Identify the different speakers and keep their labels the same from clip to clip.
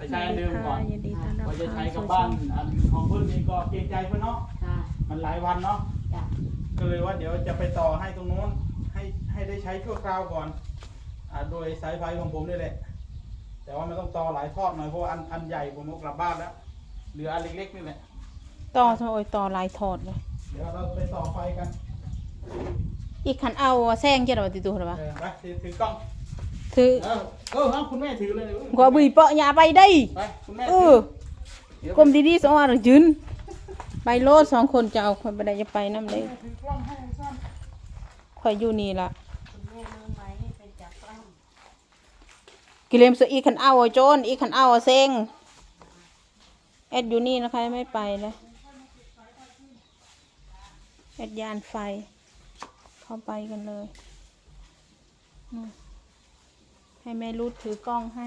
Speaker 1: ไปใช้อันเดิมก่อน
Speaker 2: ยินดีต้อนรับ
Speaker 1: ว่าจะใช้กับ
Speaker 2: เข้
Speaker 1: บ้าน
Speaker 2: สู่ช่อง
Speaker 1: อันของเพื่อนนี่ก็เกรงใจเพื่อนเนาะ
Speaker 3: ค่ะ
Speaker 1: มันหลายวันเนาะ
Speaker 3: จ้ะ
Speaker 1: ก็เลยว่าเดี๋ยวจะไปต่อให้ตรงโน้นให้ให้ได้ใช้ชั่วคราวก่อนอ่าโดยสายไฟของผมนี่แหละ แต่ว่ามันต้องต่อหลายทอดหน่อยเพราะว่าอันอันใหญ่ผมเอากลับบ้านแล้วเหลืออันเล็กๆนี่แหละ
Speaker 2: ต่อโอ้ยต่อลายถอดเลย
Speaker 1: เดี๋ยวเราไปต่อไฟกัน
Speaker 2: อีกขันเอาแซงจะเราติดตัวหรือเปล่า
Speaker 1: เออไปถือถือกล้อง
Speaker 2: ถือ
Speaker 1: เออเออครับคุณแม่ถือเลย
Speaker 2: กว่าบุยเปาะยาไปได้
Speaker 1: ไปคุณแม่
Speaker 2: เอ
Speaker 1: ถื
Speaker 2: อ
Speaker 1: เดี๋ยว
Speaker 2: กลมดีๆสองอันยืนไปโลดสองคนจะเอาคนไปได้จะไปน้ำเลย
Speaker 1: ถือกล้องให้สั้น
Speaker 2: ข่อยอยู่นี่ละ
Speaker 3: คุณแม่รู้ไหมไปจับกล้อง
Speaker 2: กิเลมสุอีกขันเอาโจนอีกขันเอาเซงแอดอยู่นี่นะคะ ไม่ไปเลยแอดยานไฟ เข้าไปกันเลยนู่น ให้แม่รูดถือกล้องให้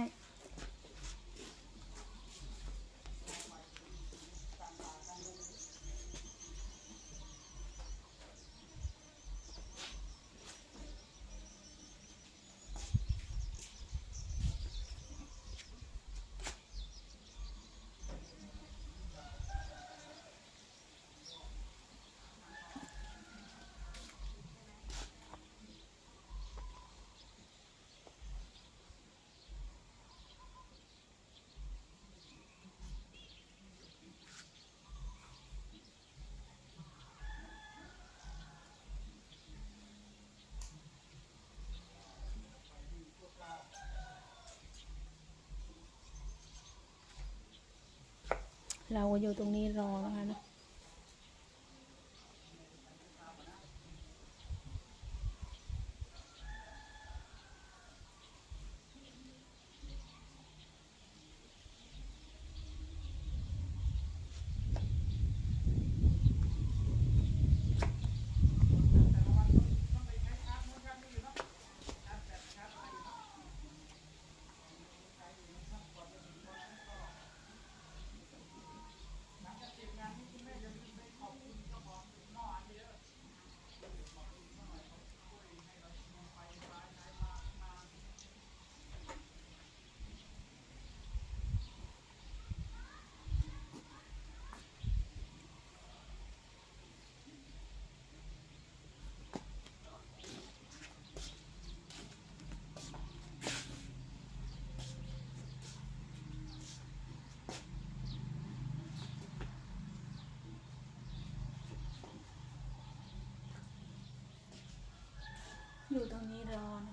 Speaker 2: เราก็อยู่ตรงนี้รอนะคะเนาะ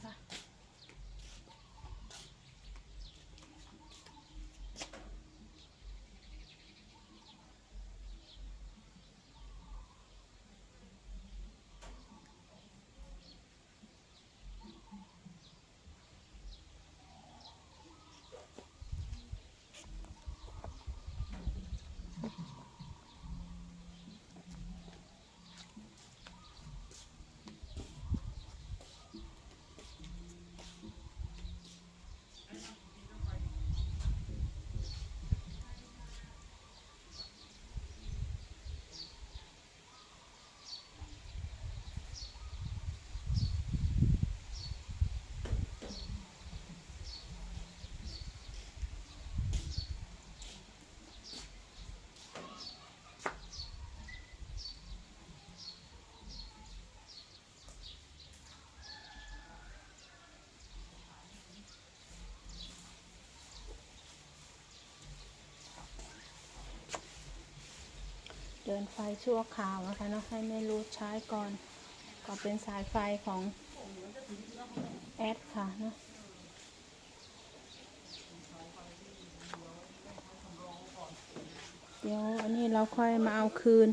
Speaker 2: คะ เดินไฟชั่วคราวนะคะเนาะให้ไม่รู้ใช้ก่อน ก็เป็นสายไฟของแอดค่ะเนาะเดี๋ยวอันนี้เราค่อยมาเอาคืน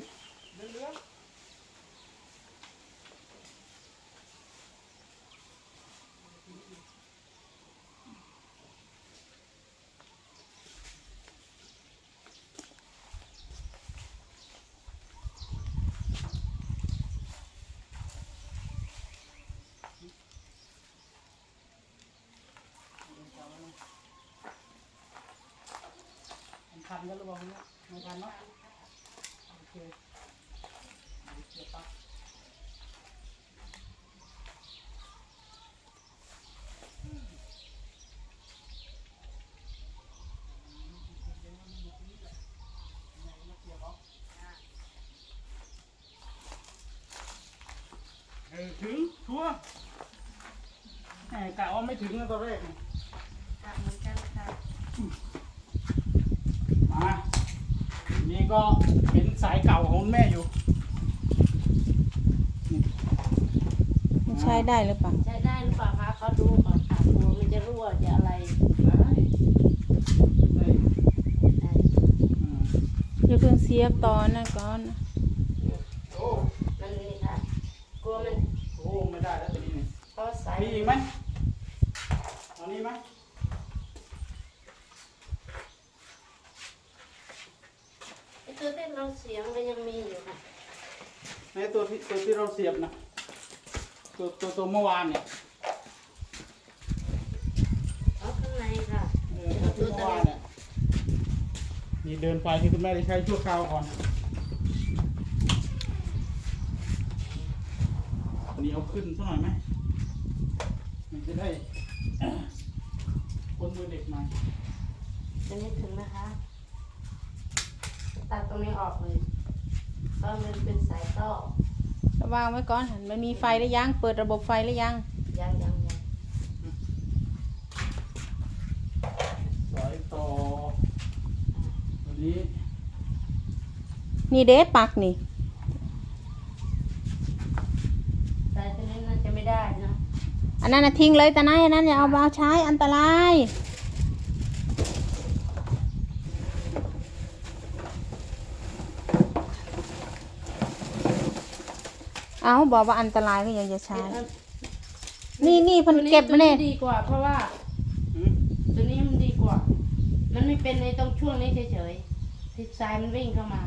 Speaker 2: ั
Speaker 1: นกันหรือเปล่าเนี่ยไม่ทันเนาะโอเคเกี่ยวกับถึงชัวร์กะว่
Speaker 3: ไม่ถึงตอนแร
Speaker 1: กเนี่ ก็เป็นสายเก่าของคุณแม่อยู่นี่
Speaker 2: มันใช้ได้หรือเปล่า
Speaker 3: ใช้ได้หรือเปล่าคะเขาดูก่อนค่ะกลัวมันจะรั่วจะอะไร
Speaker 1: ได้ได้
Speaker 3: ได้
Speaker 1: อืม
Speaker 2: อย่าเพิ่งเสียบต่อนะก่อนนะ
Speaker 1: โอ้
Speaker 3: มันนี่ค่ะกลัวมัน
Speaker 1: โหไม่ได้แล้วตัวนี้นี่
Speaker 3: เขาใส่
Speaker 1: มีอีกไหมเอานี้ไหม
Speaker 3: ไอ้ ตัวที่เราเสียงก็ยังมีอยู่ค่ะ
Speaker 1: ในตัวที่ตัวที่เราเสียบนะตัวตัวตัวเมื่อวานเนี่ย
Speaker 3: เอาข้างในค่ะ
Speaker 1: เออตัวที่เมื่อวานเนี่ยนี่เดินไฟที่คุณแม่ได้ใช้ชั่วคราวก่อนอันนี้เอาขึ้นสักหน่อยไหมมันจะได้คนมือเด็กหน่อย
Speaker 3: จะไม่ถึงนะคะ ตัดตรงนี้ออกเลยเพราะมันเป็นสายต่อ
Speaker 2: ระวางไว้ก่อนหันมันมีไฟหรือยัง เปิดระบบไฟหรือยัง
Speaker 3: ยังยังยัง
Speaker 1: สายต่อตัวนี้
Speaker 2: นี่เดปักนี่
Speaker 3: สายตัวนี้น่าจะไม่ได้เนอะ
Speaker 2: อันนั้นนะทิ้งเลยแต่นายอันนั้นอย่าเอามาใช้อันตราย เอาบอกว่าอันตรายก็อย่าจะใช้ นี่นี่เพิ่นเก็บมาเนี่ย
Speaker 3: ตัวดีกว่า เพราะว่า
Speaker 1: อืม
Speaker 3: ตัวนี้มันดีกว่า มันไม่เป็นในตรงช่วงนี้เฉยๆที่สายมันวิ่งเข้ามา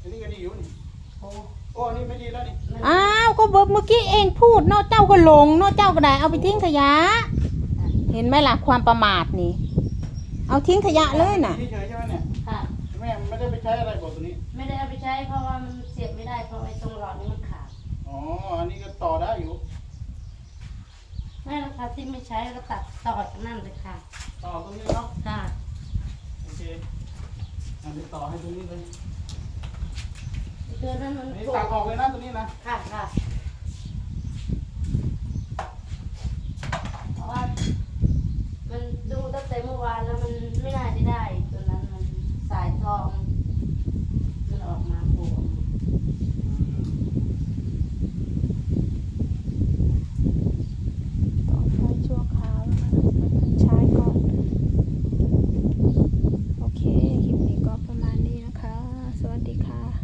Speaker 1: อันนี้ก็ดีอยู่นี่
Speaker 3: โอ้
Speaker 1: โอ้อันนี้ไม่ดีแล้วนี่
Speaker 3: มัน
Speaker 2: อ้าวก็บอกเมื่อกี้เองพูดเนอกเจ้าก็หลงเนอกเจ้าก็ได้เอาไปทิ้งขยะ เห็นไหมล่ะความประมาทนี่ เอาทิ้งขยะเลยน่ะ
Speaker 1: ดีเฉยๆใช่ไหมเนี่ย
Speaker 3: ค่ะ
Speaker 1: แม่ไม่ได้ไปใช้อะไรบอกตัวนี้
Speaker 3: ไม่ได้เอาไปใช้เพราะว่ามันเสียบไม่ได้เพราะไอ้ตรงหลอดนี้มันขาด
Speaker 1: อ๋อ อันนี้ก็ต่อได้อยู่
Speaker 3: นั่นแหละค่ะที่ไม่ใช้ก็ตัดต่อจากนั่นเลยค่ะ
Speaker 1: ต่อตรงนี้เนาะ
Speaker 3: ค่ะ
Speaker 1: โอเค อันนี้ต่อให้ตรงนี้เลย
Speaker 3: ตัวนั้นมัน
Speaker 1: อันนี้
Speaker 3: ถูก
Speaker 1: ตัดออกเลยนะตัวนี้นะ
Speaker 3: ค่ะค่ะ